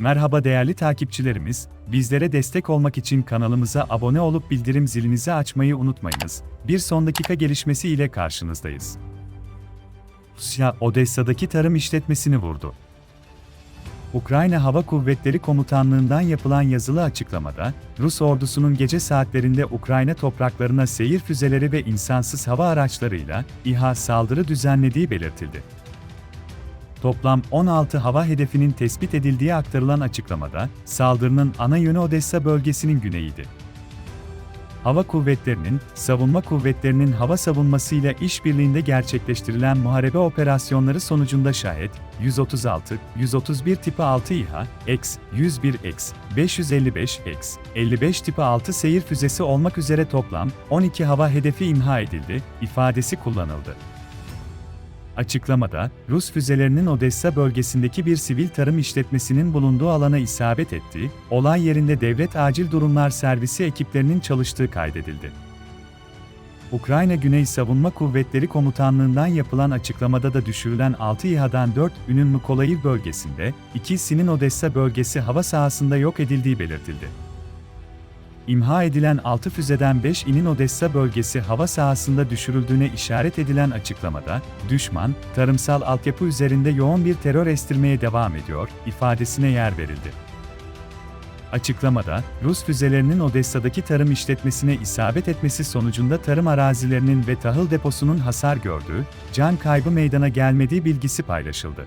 Merhaba değerli takipçilerimiz, bizlere destek olmak için kanalımıza abone olup bildirim zilinizi açmayı unutmayınız. Bir son dakika gelişmesi ile karşınızdayız. Rusya, Odessa'daki tarım işletmesini vurdu. Ukrayna Hava Kuvvetleri Komutanlığı'ndan yapılan yazılı açıklamada, Rus ordusunun gece saatlerinde Ukrayna topraklarına seyir füzeleri ve insansız hava araçlarıyla İHA saldırı düzenlediği belirtildi. Toplam 16 hava hedefinin tespit edildiği aktarılan açıklamada, saldırının ana yönü Odessa bölgesinin güneyiydi. Hava kuvvetlerinin, savunma kuvvetlerinin hava savunmasıyla işbirliğinde gerçekleştirilen muharebe operasyonları sonucunda şayet 136, 131 tipi 6 İHA, X, 101 X, 555 X, 55 tipi 6 seyir füzesi olmak üzere toplam 12 hava hedefi imha edildi ifadesi kullanıldı. Açıklamada, Rus füzelerinin Odessa bölgesindeki bir sivil tarım işletmesinin bulunduğu alana isabet ettiği, olay yerinde Devlet Acil Durumlar Servisi ekiplerinin çalıştığı kaydedildi. Ukrayna Güney Savunma Kuvvetleri Komutanlığı'ndan yapılan açıklamada da düşürülen 6 İHA'dan 4'ünün Mykolayiv bölgesinde, ikisinin Odessa bölgesi hava sahasında yok edildiği belirtildi. İmha edilen 6 füzeden 5'inin Odessa bölgesi hava sahasında düşürüldüğüne işaret edilen açıklamada, düşman, tarımsal altyapı üzerinde yoğun bir terör estirmeye devam ediyor, ifadesine yer verildi. Açıklamada, Rus füzelerinin Odessa'daki tarım işletmesine isabet etmesi sonucunda tarım arazilerinin ve tahıl deposunun hasar gördüğü, can kaybı meydana gelmediği bilgisi paylaşıldı.